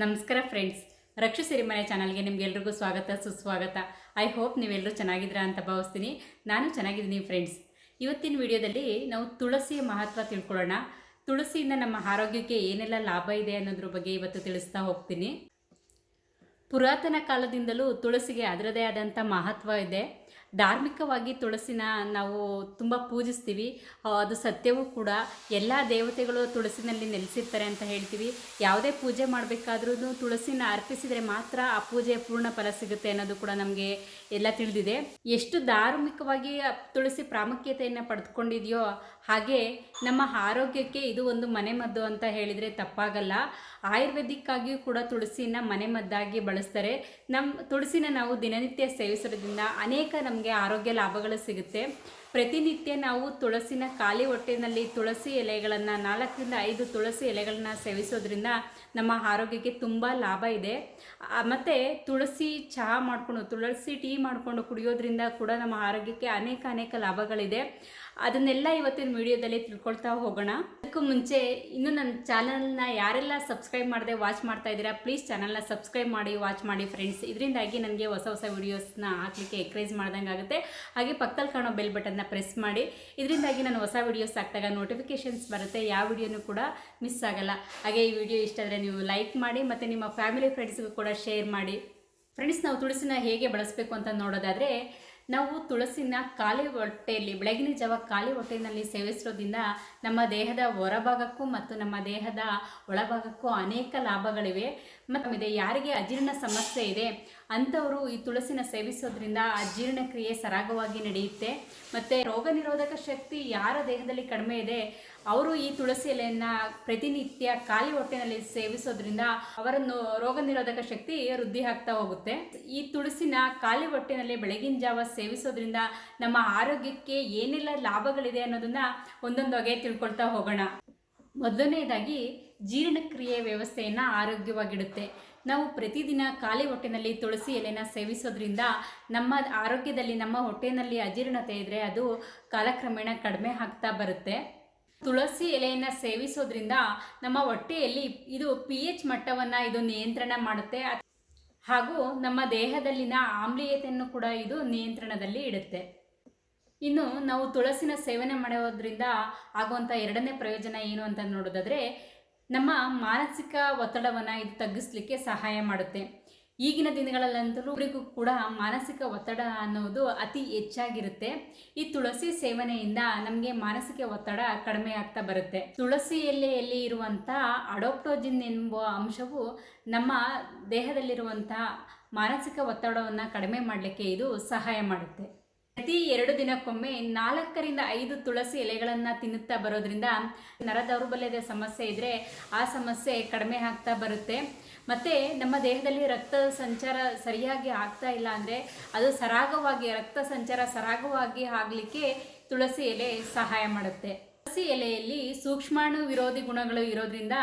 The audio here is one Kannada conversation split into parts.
ನಮಸ್ಕಾರ ಫ್ರೆಂಡ್ಸ್ ರಕ್ಷು ಸಿರಿಮನೆ ಚಾನಲ್ಗೆ ನಿಮ್ಗೆಲ್ರಿಗೂ ಸ್ವಾಗತ, ಸುಸ್ವಾಗತ. ಐ ಹೋಪ್ ನೀವೆಲ್ಲರೂ ಚೆನ್ನಾಗಿದ್ದೀರಾ ಅಂತ ಭಾವಿಸ್ತೀನಿ. ನಾನು ಚೆನ್ನಾಗಿದ್ದೀನಿ ಫ್ರೆಂಡ್ಸ್ ಇವತ್ತಿನ ವಿಡಿಯೋದಲ್ಲಿ ನಾವು ತುಳಸಿಯ ಮಹತ್ವ ತಿಳ್ಕೊಳ್ಳೋಣ. ತುಳಸಿಯಿಂದ ನಮ್ಮ ಆರೋಗ್ಯಕ್ಕೆ ಏನೆಲ್ಲ ಲಾಭ ಇದೆ ಅನ್ನೋದ್ರ ಬಗ್ಗೆ ಇವತ್ತು ತಿಳಿಸ್ತಾ ಹೋಗ್ತೀನಿ. ಪುರಾತನ ಕಾಲದಿಂದಲೂ ತುಳಸಿಗೆ ಅದರದೇ ಆದಂಥ ಮಹತ್ವ ಇದೆ. ಧಾರ್ಮಿಕವಾಗಿ ತುಳಸಿನ ನಾವು ತುಂಬ ಪೂಜಿಸ್ತೀವಿ. ಅದು ಸತ್ಯವೂ ಕೂಡ. ಎಲ್ಲ ದೇವತೆಗಳು ತುಳಸಿನಲ್ಲಿ ನೆಲೆಸಿರ್ತಾರೆ ಅಂತ ಹೇಳ್ತೀವಿ. ಯಾವುದೇ ಪೂಜೆ ಮಾಡಬೇಕಾದ್ರೂ ತುಳಸಿನ ಅರ್ಪಿಸಿದರೆ ಮಾತ್ರ ಆ ಪೂಜೆಯ ಪೂರ್ಣ ಫಲ ಸಿಗುತ್ತೆ ಅನ್ನೋದು ಕೂಡ ನಮಗೆ ಎಲ್ಲ ತಿಳಿದಿದೆ. ಎಷ್ಟು ಧಾರ್ಮಿಕವಾಗಿ ತುಳಸಿ ಪ್ರಾಮುಖ್ಯತೆಯನ್ನು ಪಡೆದುಕೊಂಡಿದೆಯೋ ಹಾಗೆ ನಮ್ಮ ಆರೋಗ್ಯಕ್ಕೆ ಇದು ಒಂದು ಮನೆಮದ್ದು ಅಂತ ಹೇಳಿದರೆ ತಪ್ಪಾಗಲ್ಲ. ಆಯುರ್ವೇದಿಕ್ ಆಗಿಯೂ ಕೂಡ ತುಳಸಿನ ಮನೆಮದ್ದಾಗಿ ಬಳಸ್ತಾರೆ. ನಮ್ಮ ತುಳಸಿನ ನಾವು ದಿನನಿತ್ಯ ಸೇವಿಸೋದ್ರಿಂದ ಅನೇಕ ನಮಗೆ ಆರೋಗ್ಯ ಲಾಭಗಳು ಸಿಗುತ್ತೆ. ಪ್ರತಿನಿತ್ಯ ನಾವು ತುಳಸಿನ ಖಾಲಿ ಹೊಟ್ಟೆನಲ್ಲಿ ತುಳಸಿ ಎಲೆಗಳನ್ನು, ನಾಲ್ಕರಿಂದ ಐದು ತುಳಸಿ ಎಲೆಗಳನ್ನ ಸೇವಿಸೋದ್ರಿಂದ ನಮ್ಮ ಆರೋಗ್ಯಕ್ಕೆ ತುಂಬ ಲಾಭ ಇದೆ. ಮತ್ತು ತುಳಸಿ ಚಹಾ ಮಾಡಿಕೊಂಡು, ತುಳಸಿ ಟೀ ಮಾಡಿಕೊಂಡು ಕುಡಿಯೋದ್ರಿಂದ ಕೂಡ ನಮ್ಮ ಆರೋಗ್ಯಕ್ಕೆ ಅನೇಕ ಅನೇಕ ಲಾಭಗಳಿದೆ. ಅದನ್ನೆಲ್ಲ ಇವತ್ತಿನ ವಿಡಿಯೋದಲ್ಲಿ ತಿಳ್ಕೊಳ್ತಾ ಹೋಗೋಣ. ಅದಕ್ಕೂ ಮುಂಚೆ ಇನ್ನು ನನ್ನ ಚಾನಲ್ನ ಯಾರೆಲ್ಲ ಸಬ್ಸ್ಕ್ರೈಬ್ ಮಾಡದೆ ವಾಚ್ ಮಾಡ್ತಾ ಇದ್ದೀರಾ, ಪ್ಲೀಸ್ ಚಾನಲ್ನ ಸಬ್ಸ್ಕ್ರೈಬ್ ಮಾಡಿ, ವಾಚ್ ಮಾಡಿ ಫ್ರೆಂಡ್ಸ್. ಇದರಿಂದಾಗಿ ನನಗೆ ಹೊಸ ಹೊಸ ವೀಡಿಯೋಸ್ನ ಹಾಕಲಿಕ್ಕೆ ಎಕ್ರೇಜ್ ಮಾಡ್ದಂಗೆ ಆಗುತ್ತೆ ಹಾಗೆ ಪಕ್ಕದಲ್ಲಿ ಕಾಣೋ ಬೆಲ್ ಬಟನ್ನ ಪ್ರೆಸ್ ಮಾಡಿ. ಇದರಿಂದಾಗಿ ನಾನು ಹೊಸ ವಿಡಿಯೋಸ್ ಹಾಕಿದಾಗ ನೋಟಿಫಿಕೇಷನ್ಸ್ ಬರುತ್ತೆ. ಯಾವ ವಿಡಿಯೋನೂ ಕೂಡ ಮಿಸ್ ಆಗಲ್ಲ. ಹಾಗೆ ಈ ವಿಡಿಯೋ ಇಷ್ಟ ಆದರೆ ನೀವು ಲೈಕ್ ಮಾಡಿ ಮತ್ತು ನಿಮ್ಮ ಫ್ಯಾಮಿಲಿ ಫ್ರೆಂಡ್ಸ್ಗೂ ಕೂಡ ಶೇರ್ ಮಾಡಿ. ಫ್ರೆಂಡ್ಸ್ ನಾವು ತುಳಸಿನ ಹೇಗೆ ಬಳಸಬೇಕು ಅಂತ ನೋಡೋದಾದರೆ, ನಾವು ತುಳಸಿನ ಖಾಲಿ ಹೊಟ್ಟೆಯಲ್ಲಿ, ಬೆಳಗಿನ ಜಾವ ಖಾಲಿ ಹೊಟ್ಟೆಯಲ್ಲಿ ಸೇವಿಸಿರೋದ್ರಿಂದ ನಮ್ಮ ದೇಹದ ಹೊರಭಾಗಕ್ಕೂ ಮತ್ತು ನಮ್ಮ ದೇಹದ ಒಳಭಾಗಕ್ಕೂ ಅನೇಕ ಲಾಭಗಳಿವೆ. ಮತ್ತು ಇದೆ ಯಾರಿಗೆ ಅಜೀರ್ಣ ಸಮಸ್ಯೆ ಇದೆ ಅಂಥವರು ಈ ತುಳಸಿನ ಸೇವಿಸೋದ್ರಿಂದ ಅಜೀರ್ಣಕ್ರಿಯೆ ಸರಾಗವಾಗಿ ನಡೆಯುತ್ತೆ. ಮತ್ತು ರೋಗ ನಿರೋಧಕ ಶಕ್ತಿ ಯಾರ ದೇಹದಲ್ಲಿ ಕಡಿಮೆ ಇದೆ, ಅವರು ಈ ತುಳಸಿ ಎಲೆಯನ್ನು ಪ್ರತಿನಿತ್ಯ ಖಾಲಿ ಹೊಟ್ಟೆನಲ್ಲಿ ಸೇವಿಸೋದ್ರಿಂದ ಅವರನ್ನು ರೋಗ ನಿರೋಧಕ ಶಕ್ತಿ ವೃದ್ಧಿ ಆಗ್ತಾ ಹೋಗುತ್ತೆ. ಈ ತುಳಸಿನ ಖಾಲಿ ಹೊಟ್ಟೆನಲ್ಲಿ ಬೆಳಗಿನ ಜಾವ ಸೇವಿಸೋದ್ರಿಂದ ನಮ್ಮ ಆರೋಗ್ಯಕ್ಕೆ ಏನೆಲ್ಲ ಲಾಭಗಳಿದೆ ಅನ್ನೋದನ್ನ ಒಂದೊಂದಾಗೆ ತಿಳ್ಕೊಳ್ತಾ ಹೋಗೋಣ. ಮೊದಲನೇದಾಗಿ ಜೀರ್ಣಕ್ರಿಯೆ ವ್ಯವಸ್ಥೆಯನ್ನು ಆರೋಗ್ಯವಾಗಿಡುತ್ತೆ. ನಾವು ಪ್ರತಿದಿನ ಖಾಲಿ ಹೊಟ್ಟೆನಲ್ಲಿ ತುಳಸಿ ಎಲೆನ ಸೇವಿಸೋದ್ರಿಂದ ನಮ್ಮ ಆರೋಗ್ಯದಲ್ಲಿ, ನಮ್ಮ ಹೊಟ್ಟೆನಲ್ಲಿ ಅಜೀರ್ಣತೆ ಇದ್ದರೆ ಅದು ಕಾಲಕ್ರಮೇಣ ಕಡಿಮೆ ಆಗ್ತಾ ಬರುತ್ತೆ. ತುಳಸಿ ಎಲೆಯನ್ನು ಸೇವಿಸೋದ್ರಿಂದ ನಮ್ಮ ಹೊಟ್ಟೆಯಲ್ಲಿ ಇದು ಪಿ ಎಚ್ ಮಟ್ಟವನ್ನು ಇದು ನಿಯಂತ್ರಣ ಮಾಡುತ್ತೆ. ಹಾಗೂ ನಮ್ಮ ದೇಹದಲ್ಲಿನ ಆಮ್ಲೀಯತೆಯನ್ನು ಕೂಡ ಇದು ನಿಯಂತ್ರಣದಲ್ಲಿ ಇಡುತ್ತೆ. ಇನ್ನು ನಾವು ತುಳಸಿನ ಸೇವನೆ ಮಾಡೋದ್ರಿಂದ ಆಗುವಂಥ ಎರಡನೇ ಪ್ರಯೋಜನ ಏನು ಅಂತ ನೋಡೋದಾದರೆ ನಮ್ಮ ಮಾನಸಿಕ ಒತ್ತಡವನ್ನು ಇದು ತಗ್ಗಿಸ್ಲಿಕ್ಕೆ ಸಹಾಯ ಮಾಡುತ್ತೆ. ಈಗಿನ ದಿನಗಳಲ್ಲಂತೂ ಇವರಿಗೂ ಕೂಡ ಮಾನಸಿಕ ಒತ್ತಡ ಅನ್ನೋದು ಅತಿ ಹೆಚ್ಚಾಗಿರುತ್ತೆ. ಈ ತುಳಸಿ ಸೇವನೆಯಿಂದ ನಮಗೆ ಮಾನಸಿಕ ಒತ್ತಡ ಕಡಿಮೆ ಆಗ್ತಾ ಬರುತ್ತೆ. ತುಳಸಿ ಎಲೆಯಲ್ಲಿ ಇರುವಂಥ ಅಡೋಪ್ಟೋಜಿನ್ ಎಂಬ ಅಂಶವು ನಮ್ಮ ದೇಹದಲ್ಲಿರುವಂಥ ಮಾನಸಿಕ ಒತ್ತಡವನ್ನು ಕಡಿಮೆ ಮಾಡಲಿಕ್ಕೆ ಇದು ಸಹಾಯ ಮಾಡುತ್ತೆ. ಪ್ರತಿ ಎರಡು ದಿನಕ್ಕೊಮ್ಮೆ ನಾಲ್ಕರಿಂದ ಐದು ತುಳಸಿ ಎಲೆಗಳನ್ನು ತಿನ್ನುತ್ತಾ ಬರೋದ್ರಿಂದ ನರ ದೌರ್ಬಲ್ಯದ ಸಮಸ್ಯೆ ಇದ್ದರೆ ಆ ಸಮಸ್ಯೆ ಕಡಿಮೆ ಆಗ್ತಾ ಬರುತ್ತೆ. ಮತ್ತು ನಮ್ಮ ದೇಹದಲ್ಲಿ ರಕ್ತ ಸಂಚಾರ ಸರಿಯಾಗಿ ಆಗ್ತಾ ಇಲ್ಲ ಅಂದರೆ ಅದು ಸರಾಗವಾಗಿ, ರಕ್ತ ಸಂಚಾರ ಸರಾಗವಾಗಿ ಆಗಲಿಕ್ಕೆ ತುಳಸಿ ಎಲೆ ಸಹಾಯ ಮಾಡುತ್ತೆ. ತುಳಸಿ ಎಲೆಯಲ್ಲಿ ಸೂಕ್ಷ್ಮಾಣು ವಿರೋಧಿ ಗುಣಗಳು ಇರೋದ್ರಿಂದ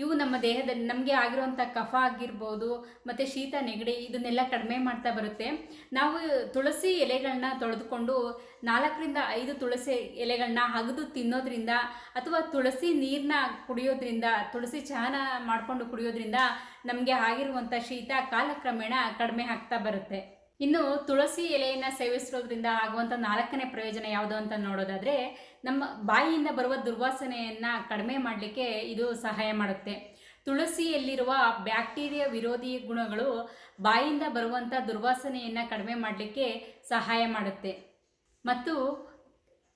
ಇವು ನಮ್ಮ ದೇಹದಲ್ಲಿ ನಮಗೆ ಆಗಿರುವಂಥ ಕಫ ಆಗಿರ್ಬೋದು, ಮತ್ತು ಶೀತ, ನೆಗಡಿ ಇದನ್ನೆಲ್ಲ ಕಡಿಮೆ ಮಾಡ್ತಾ ಬರುತ್ತೆ. ನಾವು ತುಳಸಿ ಎಲೆಗಳನ್ನ ತೊಳೆದುಕೊಂಡು ನಾಲ್ಕರಿಂದ ಐದು ತುಳಸಿ ಎಲೆಗಳನ್ನ ಅಗದು ತಿನ್ನೋದ್ರಿಂದ ಅಥವಾ ತುಳಸಿ ನೀರನ್ನ ಕುಡಿಯೋದ್ರಿಂದ, ತುಳಸಿ ಚಹಾನ ಮಾಡಿಕೊಂಡು ಕುಡಿಯೋದ್ರಿಂದ ನಮಗೆ ಆಗಿರುವಂಥ ಶೀತ ಕಾಲಕ್ರಮೇಣ ಕಡಿಮೆ ಆಗ್ತಾ ಬರುತ್ತೆ. ಇನ್ನು ತುಳಸಿ ಎಲೆಯನ್ನು ಸೇವಿಸೋದ್ರಿಂದ ಆಗುವಂಥ ನಾಲ್ಕನೇ ಪ್ರಯೋಜನ ಯಾವುದು ಅಂತ ನೋಡೋದಾದರೆ ನಮ್ಮ ಬಾಯಿಯಿಂದ ಬರುವ ದುರ್ವಾಸನೆಯನ್ನು ಕಡಿಮೆ ಮಾಡಲಿಕ್ಕೆ ಇದು ಸಹಾಯ ಮಾಡುತ್ತೆ. ತುಳಸಿಯಲ್ಲಿರುವ ಬ್ಯಾಕ್ಟೀರಿಯಾ ವಿರೋಧಿ ಗುಣಗಳು ಬಾಯಿಯಿಂದ ಬರುವಂಥ ದುರ್ವಾಸನೆಯನ್ನು ಕಡಿಮೆ ಮಾಡಲಿಕ್ಕೆ ಸಹಾಯ ಮಾಡುತ್ತೆ. ಮತ್ತು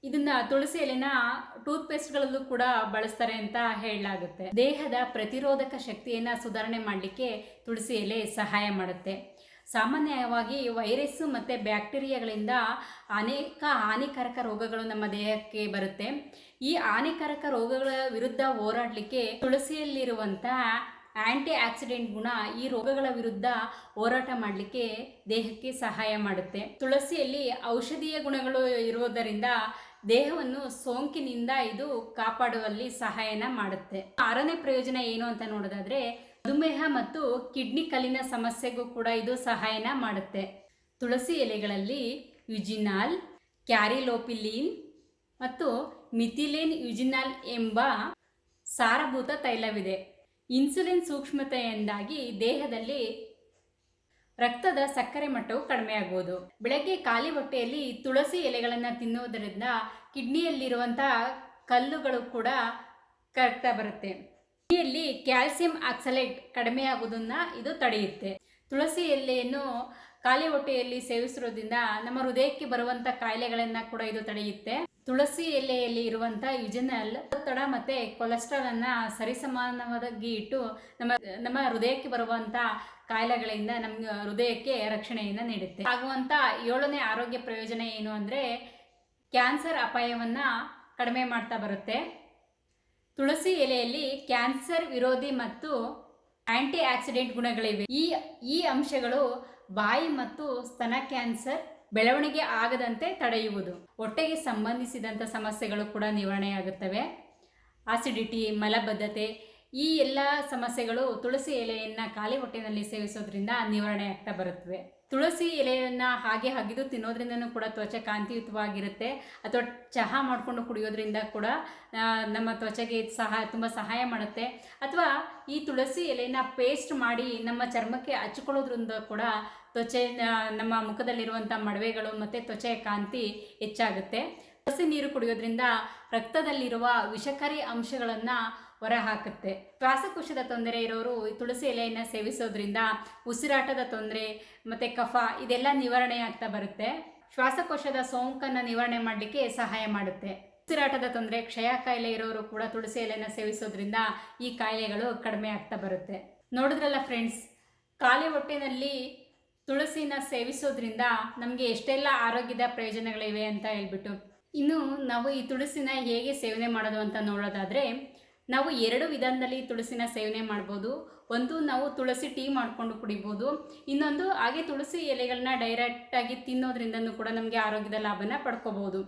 ಇದನ್ನ ತುಳಸಿ ಎಲೆನ ಟೂತ್ ಪೇಸ್ಟ್ಗಳಲ್ಲೂ ಕೂಡ ಬಳಸ್ತಾರೆ ಅಂತ ಹೇಳಲಾಗುತ್ತೆ. ದೇಹದ ಪ್ರತಿರೋಧಕ ಶಕ್ತಿಯನ್ನು ಸುಧಾರಣೆ ಮಾಡಲಿಕ್ಕೆ ತುಳಸಿ ಎಲೆ ಸಹಾಯ ಮಾಡುತ್ತೆ. ಸಾಮಾನ್ಯವಾಗಿ ವೈರಸ್ಸು ಮತ್ತು ಬ್ಯಾಕ್ಟೀರಿಯಾಗಳಿಂದ ಅನೇಕ ಹಾನಿಕಾರಕ ರೋಗಗಳು ನಮ್ಮ ದೇಹಕ್ಕೆ ಬರುತ್ತೆ. ಈ ಹಾನಿಕಾರಕ ರೋಗಗಳ ವಿರುದ್ಧ ಹೋರಾಡಲಿಕ್ಕೆ ತುಳಸಿಯಲ್ಲಿರುವಂಥ ಆ್ಯಂಟಿ ಆಕ್ಸಿಡೆಂಟ್ ಗುಣ ಈ ರೋಗಗಳ ವಿರುದ್ಧ ಹೋರಾಟ ಮಾಡಲಿಕ್ಕೆ ದೇಹಕ್ಕೆ ಸಹಾಯ ಮಾಡುತ್ತೆ. ತುಳಸಿಯಲ್ಲಿ ಔಷಧೀಯ ಗುಣಗಳು ಇರುವುದರಿಂದ ದೇಹವನ್ನು ಸೋಂಕಿನಿಂದ ಇದು ಕಾಪಾಡುವಲ್ಲಿ ಸಹಾಯನ ಮಾಡುತ್ತೆ. ಆರನೇ ಪ್ರಯೋಜನ ಏನು ಅಂತ ನೋಡೋದಾದ್ರೆ ಮಧುಮೇಹ ಮತ್ತು ಕಿಡ್ನಿ ಕಲ್ಲಿನ ಸಮಸ್ಯೆಗೂ ಕೂಡ ಇದು ಸಹಾಯನ ಮಾಡುತ್ತೆ. ತುಳಸಿ ಎಲೆಗಳಲ್ಲಿ ಯುಜಿನಾಲ್, ಕ್ಯಾರಿಲೋಪಿಲೀನ್ ಮತ್ತು ಮಿಥಿಲೇನ್ ಯುಜಿನಾಲ್ ಎಂಬ ಸಾರಭೂತ ತೈಲವಿದೆ. ಇನ್ಸುಲಿನ್ ಸೂಕ್ಷ್ಮತೆಯಿಂದಾಗಿ ದೇಹದಲ್ಲಿ ರಕ್ತದ ಸಕ್ಕರೆ ಮಟ್ಟವು ಕಡಿಮೆ ಆಗುವುದು ಬೆಳಗ್ಗೆ ಖಾಲಿ ಹೊಟ್ಟೆಯಲ್ಲಿ ತುಳಸಿ ಎಲೆಗಳನ್ನು ತಿನ್ನುವುದರಿಂದ ಕಿಡ್ನಿಯಲ್ಲಿರುವಂತಹ ಕಲ್ಲುಗಳು ಕೂಡ ಕರಗ್ತಾ ಬರುತ್ತೆ. ಕಿಡ್ನಿಯಲ್ಲಿ ಕ್ಯಾಲ್ಸಿಯಂ ಆಕ್ಸಲೇಟ್ ಕಡಿಮೆ ಆಗುವುದನ್ನ ಇದು ತಡೆಯುತ್ತೆ. ತುಳಸಿ ಎಲೆಯನ್ನು ಖಾಲಿ ಹೊಟ್ಟೆಯಲ್ಲಿ ಸೇವಿಸಿರೋದ್ರಿಂದ ನಮ್ಮ ಹೃದಯಕ್ಕೆ ಬರುವಂತ ಕಾಯಿಲೆಗಳನ್ನ ಕೂಡ ಇದು ತಡೆಯುತ್ತೆ. ತುಳಸಿ ಎಲೆಯಲ್ಲಿ ಇರುವಂಥ ಯುಜನಲ್ ಒತ್ತಡ ಮತ್ತೆ ಕೊಲೆಸ್ಟ್ರಾಲ್ ಅನ್ನ ಸರಿಸಮಾನವಾಗಿ ಇಟ್ಟು ನಮ್ಮ ನಮ್ಮ ಹೃದಯಕ್ಕೆ ಬರುವಂತ ಕಾಯಿಲೆಗಳಿಂದ ನಮ್ಮ ಹೃದಯಕ್ಕೆ ರಕ್ಷಣೆಯನ್ನು ನೀಡುತ್ತೆ. ಆಗುವಂಥ ಏಳನೇ ಆರೋಗ್ಯ ಪ್ರಯೋಜನ ಏನು ಅಂದ್ರೆ ಕ್ಯಾನ್ಸರ್ ಅಪಾಯವನ್ನ ಕಡಿಮೆ ಮಾಡ್ತಾ ಬರುತ್ತೆ. ತುಳಸಿ ಎಲೆಯಲ್ಲಿ ಕ್ಯಾನ್ಸರ್ ವಿರೋಧಿ ಮತ್ತು ಆಂಟಿ ಆಕ್ಸಿಡೆಂಟ್ ಗುಣಗಳಿವೆ. ಈ ಈ ಅಂಶಗಳು ಬಾಯಿ ಮತ್ತು ಸ್ತನ ಕ್ಯಾನ್ಸರ್ ಬೆಳವಣಿಗೆ ಆಗದಂತೆ ತಡೆಯುವುದು. ಹೊಟ್ಟೆಗೆ ಸಂಬಂಧಿಸಿದಂಥ ಸಮಸ್ಯೆಗಳು ಕೂಡ ನಿವಾರಣೆಯಾಗುತ್ತವೆ. ಆಸಿಡಿಟಿ ಮಲಬದ್ಧತೆ ಈ ಎಲ್ಲ ಸಮಸ್ಯೆಗಳು ತುಳಸಿ ಎಲೆಯನ್ನು ಖಾಲಿ ಹೊಟ್ಟೆನಲ್ಲಿ ಸೇವಿಸೋದ್ರಿಂದ ನಿವಾರಣೆ ಆಗ್ತಾ ಬರುತ್ತವೆ ತುಳಸಿ ಎಲೆಯನ್ನು ಹಾಗೆ ಅಗಿದು ತಿನ್ನೋದ್ರಿಂದನೂ ಕೂಡ ತ್ವಚೆ ಕಾಂತಿಯುತವಾಗಿರುತ್ತೆ. ಅಥವಾ ಚಹಾ ಮಾಡಿಕೊಂಡು ಕುಡಿಯೋದ್ರಿಂದ ಕೂಡ ನಮ್ಮ ತ್ವಚೆಗೆ ಇದು ಸಹ ತುಂಬ ಸಹಾಯ ಮಾಡುತ್ತೆ. ಅಥವಾ ಈ ತುಳಸಿ ಎಲೆನ ಪೇಸ್ಟ್ ಮಾಡಿ ನಮ್ಮ ಚರ್ಮಕ್ಕೆ ಹಚ್ಕೊಳ್ಳೋದ್ರಿಂದ ಕೂಡ ತ್ವಚೆ ನಮ್ಮ ಮುಖದಲ್ಲಿರುವಂಥ ಮಡವೆಗಳು ಮತ್ತು ತ್ವಚೆಯ ಕಾಂತಿ ಹೆಚ್ಚಾಗುತ್ತೆ. ತುಳಸಿ ನೀರು ಕುಡಿಯೋದ್ರಿಂದ ರಕ್ತದಲ್ಲಿರುವ ವಿಷಕಾರಿ ಅಂಶಗಳನ್ನು ಹೊರಹಾಕುತ್ತೆ. ಶ್ವಾಸಕೋಶದ ತೊಂದರೆ ಇರೋರು ಈ ತುಳಸಿ ಎಲೆಯನ್ನು ಸೇವಿಸೋದ್ರಿಂದ ಉಸಿರಾಟದ ತೊಂದರೆ, ಮತ್ತು ಕಫ ಇದೆಲ್ಲ ನಿವಾರಣೆ ಆಗ್ತಾ ಬರುತ್ತೆ. ಶ್ವಾಸಕೋಶದ ಸೋಂಕನ್ನು ನಿವಾರಣೆ ಮಾಡಲಿಕ್ಕೆ ಸಹಾಯ ಮಾಡುತ್ತೆ. ಉಸಿರಾಟದ ತೊಂದರೆ, ಕ್ಷಯ ಕಾಯಿಲೆ ಇರೋರು ಕೂಡ ತುಳಸಿ ಎಲೆಯನ್ನು ಸೇವಿಸೋದ್ರಿಂದ ಈ ಕಾಯಿಲೆಗಳು ಕಡಿಮೆ ಆಗ್ತಾ ಬರುತ್ತೆ. ನೋಡಿದ್ರಲ್ಲ ಫ್ರೆಂಡ್ಸ್, ಖಾಲಿ ಹೊಟ್ಟೆನಲ್ಲಿ ತುಳಸಿನ ಸೇವಿಸೋದ್ರಿಂದ ನಮಗೆ ಎಷ್ಟೆಲ್ಲ ಆರೋಗ್ಯದ ಪ್ರಯೋಜನಗಳಿವೆ ಅಂತ ಹೇಳ್ಬಿಟ್ಟು. ಇನ್ನು ನಾವು ಈ ತುಳಸಿನ ಹೇಗೆ ಸೇವನೆ ಮಾಡೋದು ಅಂತ ನೋಡೋದಾದರೆ ನಾವು ಎರಡು ವಿಧಾನದಲ್ಲಿ ತುಳಸಿನ ಸೇವನೆ ಮಾಡ್ಬೋದು. ಒಂದು ನಾವು ತುಳಸಿ ಟೀ ಮಾಡಿಕೊಂಡು ಕುಡಿಬೋದು. ಇನ್ನೊಂದು ಹಾಗೆ ತುಳಸಿ ಎಲೆಗಳನ್ನ ಡೈರೆಕ್ಟಾಗಿ ತಿನ್ನೋದ್ರಿಂದನೂ ಕೂಡ ನಮಗೆ ಆರೋಗ್ಯದ ಲಾಭನ ಪಡ್ಕೋಬೋದು.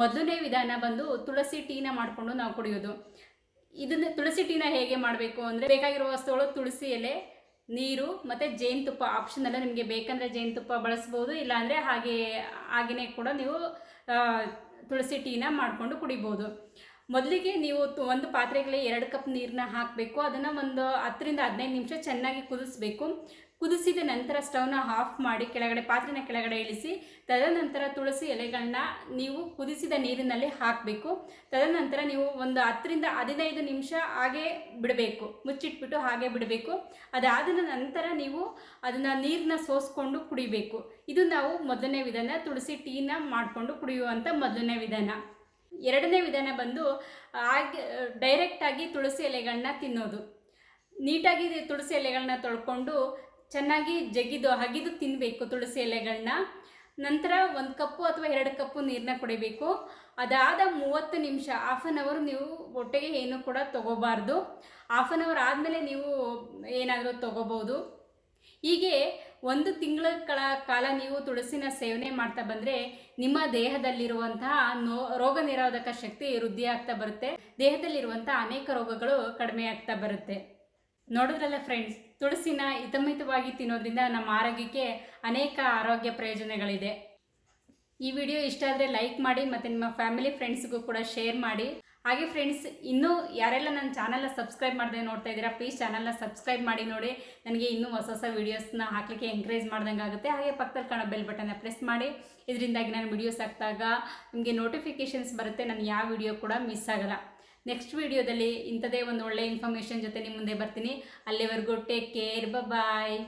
ಮೊದಲನೇ ವಿಧಾನ ಬಂದು ತುಳಸಿ ಟೀನ ಮಾಡಿಕೊಂಡು ನಾವು ಕುಡಿಯೋದು. ಇದನ್ನು ತುಳಸಿ ಟೀನ ಹೇಗೆ ಮಾಡಬೇಕು ಅಂದರೆ ಬೇಕಾಗಿರುವ ವಸ್ತುಗಳು ತುಳಸಿ ಎಲೆ, ನೀರು ಮತ್ತು ಜೇನುತುಪ್ಪ ಆಪ್ಷನಲ್ಲ ನಿಮಗೆ ಬೇಕಂದರೆ ಜೇನುತುಪ್ಪ ಬಳಸ್ಬೋದು, ಇಲ್ಲಾಂದರೆ ಹಾಗೆ ಹಾಗೆಯೇ ಕೂಡ ನೀವು ತುಳಸಿ ಟೀನ ಮಾಡಿಕೊಂಡು ಕುಡಿಬೋದು. ಮೊದಲಿಗೆ ನೀವು ಒಂದು ಪಾತ್ರೆಗೆ ಎರಡು ಕಪ್ ನೀರನ್ನ ಹಾಕಬೇಕು, ಅದನ್ನು ಒಂದು ಹತ್ತರಿಂದ ಹದಿನೈದು ನಿಮಿಷ ಚೆನ್ನಾಗಿ ಕುದಿಸ್ಬೇಕು. ಕುದಿಸಿದ ನಂತರ ಸ್ಟವ್ನ ಆಫ್ ಮಾಡಿ ಕೆಳಗಡೆ, ಪಾತ್ರೆನ ಕೆಳಗಡೆ ಇಳಿಸಿ, ತದನಂತರ ತುಳಸಿ ಎಲೆಗಳನ್ನ ನೀವು ಕುದಿಸಿದ ನೀರಿನಲ್ಲಿ ಹಾಕಬೇಕು. ತದನಂತರ ನೀವು ಒಂದು ಹತ್ತರಿಂದ ಹದಿನೈದು ನಿಮಿಷ ಹಾಗೆ ಬಿಡಬೇಕು, ಮುಚ್ಚಿಟ್ಬಿಟ್ಟು ಹಾಗೆ ಬಿಡಬೇಕು. ಅದಾದ ನಂತರ ನೀವು ಅದನ್ನು ನೀರನ್ನ ಸೋಸ್ಕೊಂಡು ಕುಡಿಬೇಕು. ಇದು ನಾವು ಮೊದಲನೇ ವಿಧಾನ, ತುಳಸಿ ಟೀನ ಮಾಡಿಕೊಂಡು ಕುಡಿಯುವಂಥ ಮೊದಲನೇ ವಿಧಾನ. ಎರಡನೇ ವಿಧಾನ ಬಂದು ಹಾಗೆ ಡೈರೆಕ್ಟಾಗಿ ತುಳಸಿ ಎಲೆಗಳನ್ನ ತಿನ್ನೋದು. ನೀಟಾಗಿ ತುಳಸಿ ಎಲೆಗಳನ್ನ ತೊಳ್ಕೊಂಡು ಚೆನ್ನಾಗಿ ಜಗಿದು ಹಗಿದು ತಿನ್ನಬೇಕು ತುಳಸಿ ಎಲೆಗಳನ್ನ ನಂತರ ಒಂದು ಕಪ್ಪು ಅಥವಾ ಎರಡು ಕಪ್ಪು ನೀರನ್ನ ಕುಡಿಬೇಕು. ಅದಾದ ಮೂವತ್ತು ನಿಮಿಷ ಹಾಫ್ ಆನ್ ಅವರ್ ನೀವು ಹೊಟ್ಟೆಗೆ ಏನು ಕೂಡ ತಗೋಬಾರ್ದು. ಹಾಫ್ ಆನ್ ಅವರ್ ಆದಮೇಲೆ ನೀವು ಏನಾದರೂ ತಗೋಬೋದು. ಹೀಗೆ ಒಂದು ತಿಂಗಳ ಕಾಲ ನೀವು ತುಳಸಿನ ಸೇವನೆ ಮಾಡ್ತಾ ಬಂದರೆ ನಿಮ್ಮ ದೇಹದಲ್ಲಿರುವಂತಹ ನೋ ರೋಗ ನಿರೋಧಕ ಶಕ್ತಿ ವೃದ್ಧಿ ಆಗ್ತಾ ಬರುತ್ತೆ. ದೇಹದಲ್ಲಿರುವಂತಹ ಅನೇಕ ರೋಗಗಳು ಕಡಿಮೆ ಆಗ್ತಾ ಬರುತ್ತೆ. ನೋಡಿದ್ರಲ್ಲ ಫ್ರೆಂಡ್ಸ್ ತುಳಸಿನ ಹಿತಮಿತವಾಗಿ ತಿನ್ನೋದ್ರಿಂದ ನಮ್ಮ ಆರೋಗ್ಯಕ್ಕೆ ಅನೇಕ ಆರೋಗ್ಯ ಪ್ರಯೋಜನಗಳಿದೆ. ಈ ವಿಡಿಯೋ ಇಷ್ಟ ಆದರೆ ಲೈಕ್ ಮಾಡಿ ಮತ್ತು ನಿಮ್ಮ ಫ್ಯಾಮಿಲಿ ಫ್ರೆಂಡ್ಸ್ಗೂ ಕೂಡ ಶೇರ್ ಮಾಡಿ. ಹಾಗೆ ಫ್ರೆಂಡ್ಸ್ ಇನ್ನೂ ಯಾರೆಲ್ಲ ನನ್ನ ಚಾನಲ್ನ ಸಬ್ಸ್ಕ್ರೈಬ್ ಮಾಡದೆ ನೋಡ್ತಾ ಇದ್ದೀರಾ ಪ್ಲೀಸ್ ಚಾನಲ್ನ ಸಬ್ಸ್ಕ್ರೈಬ್ ಮಾಡಿ ನೋಡಿ. ನನಗೆ ಇನ್ನೂ ಹೊಸ ಹೊಸ ವೀಡಿಯೋಸ್ನ ಹಾಕಲಿಕ್ಕೆ ಎಂಕರೇಜ್ ಮಾಡ್ದಂಗೆ ಆಗುತ್ತೆ. ಹಾಗೆ ಪಕ್ಕದಲ್ಲಿ ಕಾಣೋ ಬೆಲ್ ಬಟನ್ನ ಪ್ರೆಸ್ ಮಾಡಿ. ಇದರಿಂದಾಗಿ ನಾನು ವಿಡಿಯೋಸ್ ಹಾಕಿದಾಗ ನಿಮಗೆ ನೋಟಿಫಿಕೇಷನ್ಸ್ ಬರುತ್ತೆ, ನಾನು ಯಾವ ವಿಡಿಯೋ ಕೂಡ ಮಿಸ್ ಆಗಲ್ಲ. ನೆಕ್ಸ್ಟ್ ವಿಡಿಯೋದಲ್ಲಿ ಇಂಥದೇ ಒಂದು ಒಳ್ಳೆ ಇನ್ಫಾರ್ಮೇಷನ್ ಜೊತೆ ನಿಮ್ಮ ಮುಂದೆ ಬರ್ತೀನಿ. ಅಲ್ಲಿವರೆಗೂ ಟೇಕ್ ಕೇರ್ ಬಾಯ್